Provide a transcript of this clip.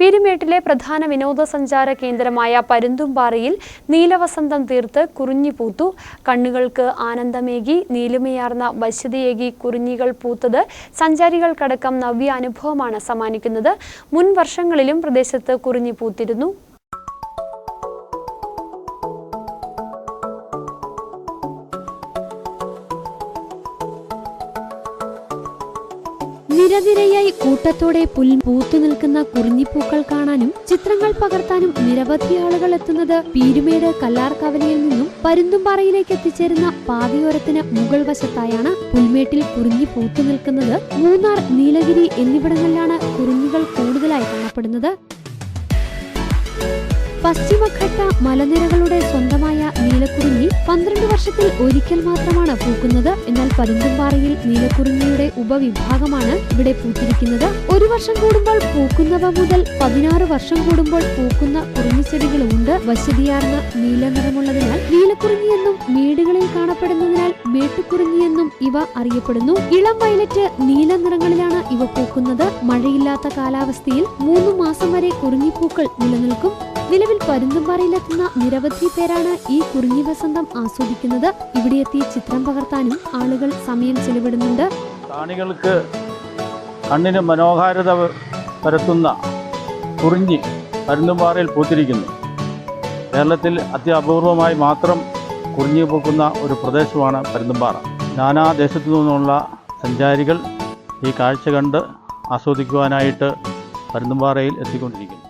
പീരുമേട്ടിലെ പ്രധാന വിനോദസഞ്ചാര കേന്ദ്രമായ പരുന്തുംപാറയിൽ നീലവസന്തം തീർത്ത് കുറിഞ്ഞി പൂത്തു. കണ്ണുകൾക്ക് ആനന്ദമേകി നീലുമയാർന്ന വശ്യതയേകി കുറിഞ്ഞികൾ പൂത്തത് സഞ്ചാരികൾക്കടക്കം നവ്യ അനുഭവമാണ് സമ്മാനിക്കുന്നത്. മുൻ വർഷങ്ങളിലും പ്രദേശത്ത് കുറിഞ്ഞി പൂത്തിരുന്നു. നിരനിരയായി കൂട്ടത്തോടെ പുൽ പൂത്തു നിൽക്കുന്ന കുറിഞ്ഞിപ്പൂക്കൾ കാണാനും ചിത്രങ്ങൾ പകർത്താനും നിരവധി ആളുകൾ എത്തുന്നത് പീരുമേട് കല്ലാർക്കവലയിൽ നിന്നും പരുന്തുംപാറയിലേക്ക് എത്തിച്ചേരുന്ന പാതയോരത്തിന് മുകൾ വശത്തായാണ് പുൽമേട്ടിൽ കുറിഞ്ഞി പൂത്തു നിൽക്കുന്നത്. മൂന്നാർ നീലഗിരി എന്നിവിടങ്ങളിലാണ് കുറിഞ്ഞികൾ കൂടുതലായി കാണപ്പെടുന്നത്. പശ്ചിമഘട്ട മലനിരകളുടെ സ്വന്തമായ നീലക്കുറിഞ്ഞി പന്ത്രണ്ട് വർഷത്തിൽ ഒരിക്കൽ മാത്രമാണ് പൂക്കുന്നത്. എന്നാൽ പരുന്തുംപാറയിൽ നീലക്കുറിഞ്ഞിയുടെ ഉപവിഭാഗമാണ് ഇവിടെ പൂത്തിരിക്കുന്നത്. ഒരു വർഷം കൂടുമ്പോൾ പൂക്കുന്നവ മുതൽ പതിനാറ് വർഷം കൂടുമ്പോൾ പൂക്കുന്ന കുറിഞ്ഞിച്ചെടികളുമുണ്ട് വശതിയാർന്ന നീല നിറമുള്ളതിനാൽ എന്നും മേടുകളിൽ കാണപ്പെടുന്നതിനാൽ മേട്ടുകുറിഞ്ഞി എന്നും ഇവ അറിയപ്പെടുന്നു. ഇളം വയലറ്റ് നീല നിറങ്ങളിലാണ് ഇവ പൂക്കുന്നത്. മഴയില്ലാത്ത കാലാവസ്ഥയിൽ മൂന്ന് മാസം വരെ കുറിഞ്ഞിപ്പൂക്കൾ നിലനിൽക്കും. നിലവിൽ പരുന്തുംപാറയിലെത്തുന്ന നിരവധി പേരാണ് ഈ കുറിഞ്ഞി വസന്തം ആസ്വദിക്കുന്നത്. ഇവിടെ എത്തി ചിത്രം പകർത്താനും ആളുകൾ സമയം ചെലവിടുന്നുണ്ട്. കാണികൾക്ക് കണ്ണിന് മനോഹാരിത പരത്തുന്ന കുറിഞ്ഞി പരുന്തുംപാറയിൽ പൂത്തിരിക്കുന്നു. കേരളത്തിൽ അത്യപൂർവമായി മാത്രം കുറിഞ്ഞി പൂക്കുന്ന ഒരു പ്രദേശമാണ് പരുന്തുംപാറ നാനാ ദേശത്തു നിന്നുള്ള സഞ്ചാരികൾ ഈ കാഴ്ച കണ്ട് ആസ്വദിക്കുവാനായിട്ട് പരുന്തുംപാറയിൽ എത്തിക്കൊണ്ടിരിക്കുന്നു.